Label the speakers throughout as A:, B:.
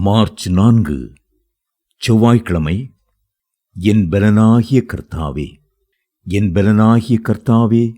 A: March நான்கு செவ்வாய்க்கிழமை என் பலனாகிய கர்த்தாவே என் பலனாகிய கர்த்தாவே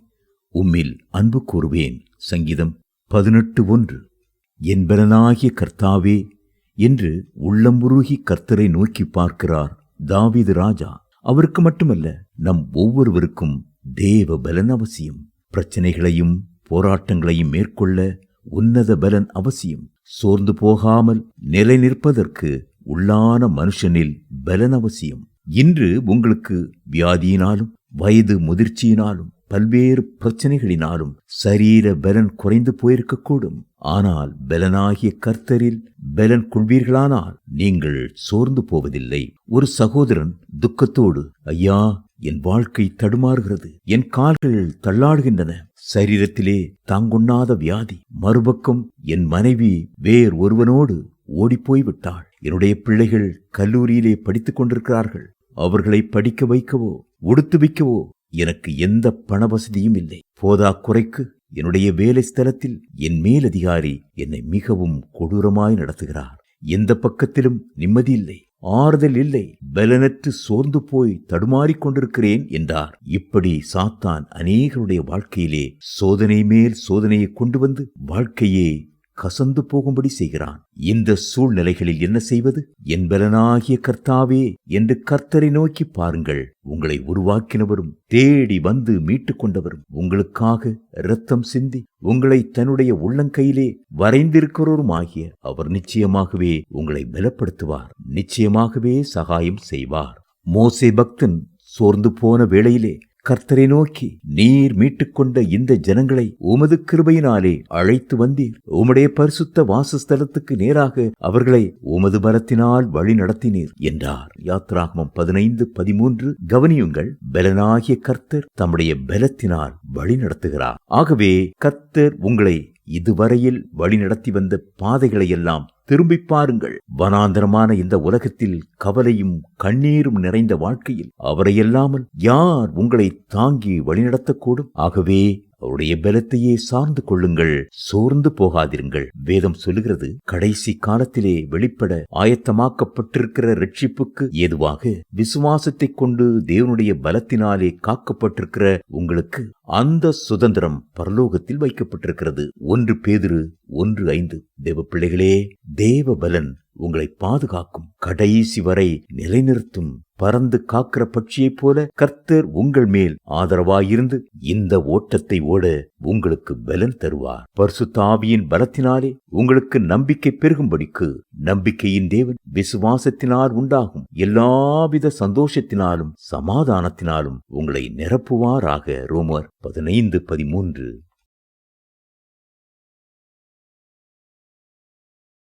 A: உம்மில் அன்பு கூறுவேன். சங்கீதம் பதினெட்டு ஒன்று. என் பலனாகிய கர்த்தாவே என்று உள்ளம்புருகி கர்த்தரை நோக்கி பார்க்கிறார் தாவீது ராஜா. அவருக்கு மட்டுமல்ல நம் ஒவ்வொருவருக்கும் தேவ பலன் அவசியம். பிரச்சனைகளையும் போராட்டங்களையும் மேற்கொள்ள உன்னத பலன் அவசியம். சோர்ந்து போகாமல் நிலை நிற்பதற்கு உள்ளான மனுஷனில் பலன் அவசியம். இன்று உங்களுக்கு வியாதியினாலும் வயது முதிர்ச்சியினாலும் பல்வேறு பிரச்சனைகளினாலும் சரீர பலன் குறைந்து போயிருக்கக்கூடும். ஆனால் பலனாகிய கர்த்தரில் பலன் கொள்வீர்களானால் நீங்கள் சோர்ந்து போவதில்லை. ஒரு சகோதரன் துக்கத்தோடு ஐயா என் வாழ்க்கை தடுமாறுகிறது. என் கால்கள் தள்ளாடுகின்றன. சரீரத்திலே தாங்குண்ணாத வியாதி. மறுபக்கம் என் மனைவி வேர் ஒருவனோடு ஓடிப்போய் விட்டாள். என்னுடைய பிள்ளைகள் கல்லூரியிலே படித்துக் கொண்டிருக்கிறார்கள். அவர்களை படிக்க வைக்கவோ உடுத்து வைக்கவோ எனக்கு எந்த பண வசதியும் இல்லை. போதா குறைக்கு என்னுடைய வேலை ஸ்தலத்தில் என் மேலதிகாரி என்னை மிகவும் கொடூரமாய் நடத்துகிறார். எந்த பக்கத்திலும் நிம்மதி இல்லை. ஆறுதல் இல்லை. பலனற்று சோர்ந்து போய் தடுமாறிக் கொண்டிருக்கிறேன் என்றார். இப்படி சாத்தான் அநேகருடைய வாழ்க்கையிலே சோதனை மேல் சோதனையை கொண்டு வந்து வாழ்க்கையே கசந்து போகும்படி செய்கிறான். இந்த சூழ்நிலைகளில் என்ன செய்வது? என் பலனாகிய கர்த்தாவே என்று கர்த்தரை நோக்கி பாருங்கள். உங்களை உருவாக்கினவரும் தேடி வந்து மீட்டுக் கொண்டவரும் உங்களுக்காக இரத்தம் சிந்தி உங்களை தன்னுடைய உள்ளங்கையிலே வரைந்திருக்கிறோரும் ஆகிய அவர் நிச்சயமாகவே உங்களை பலப்படுத்துவார். நிச்சயமாகவே சகாயம் செய்வார். மோசே பக்தன் சோர்ந்து போன வேளையிலே கர்த்தரை நோக்கி நீர் மீட்டுக்கொண்ட இந்த ஜனங்களை உமது கிருபையினாலே அழைத்து வந்தீர். உம்முடைய பரிசுத்த வாசஸ்தலத்துக்கு நேராக அவர்களை உமது பலத்தினால் வழி நடத்தினீர் என்றார். யாத்ராகமம் பதினைந்து பதிமூன்று கவனியுங்கள். பலனாகிய கர்த்தர் தம்முடைய பலத்தினால் வழி நடத்துகிறார். ஆகவே கர்த்தர் உங்களை இதுவரையில் வழிநடத்தி வந்த பாதைகளையெல்லாம் திரும்பிப் திரும்பி பாருங்கள். வனாந்தரமான இந்த உலகத்தில் கவலையும் கண்ணீரும் நிறைந்த வாழ்க்கையில் அவரையல்லாமல் யார் உங்களை தாங்கி வழிநடத்தக்கூடும்? ஆகவே அவருடைய பலத்தையே சார்ந்து கொள்ளுங்கள் சோர்ந்து போகாதிருங்கள். வேதம் சொல்லுகிறது கடைசி காலத்திலே வெளிப்பட ஆயத்தமாக்கப்பட்டிருக்கிற ரட்சிப்புக்கு ஏதுவாக விசுவாசத்தை கொண்டு தேவனுடைய பலத்தினாலே காக்கப்பட்டிருக்கிற உங்களுக்கு அந்த சுதந்திரம் பரலோகத்தில் வைக்கப்பட்டிருக்கிறது. ஒன்று பேதிரு ஒன்று ஐந்து. தேவ பிள்ளைகளே தேவ பலன் உங்களை பாதுகாக்கும். கடைசி வரை நிலைநிறுத்தும் பறந்து காக்கிற பட்சியைப் போல கர்த்தர் உங்கள் மேல் ஆதரவாயிருந்து இந்த ஓட்டத்தை ஓட உங்களுக்கு பலன் தருவார். பரிசுத்தாவியின் பலத்தினாலே உங்களுக்கு நம்பிக்கை பெருகும்படிக்கு நம்பிக்கையின் தேவன் விசுவாசத்தினால் உண்டாகும். எல்லாவித சந்தோஷத்தினாலும் சமாதானத்தினாலும் உங்களை நிரப்புவாராக. ரோமர் பதினைந்து பதிமூன்று.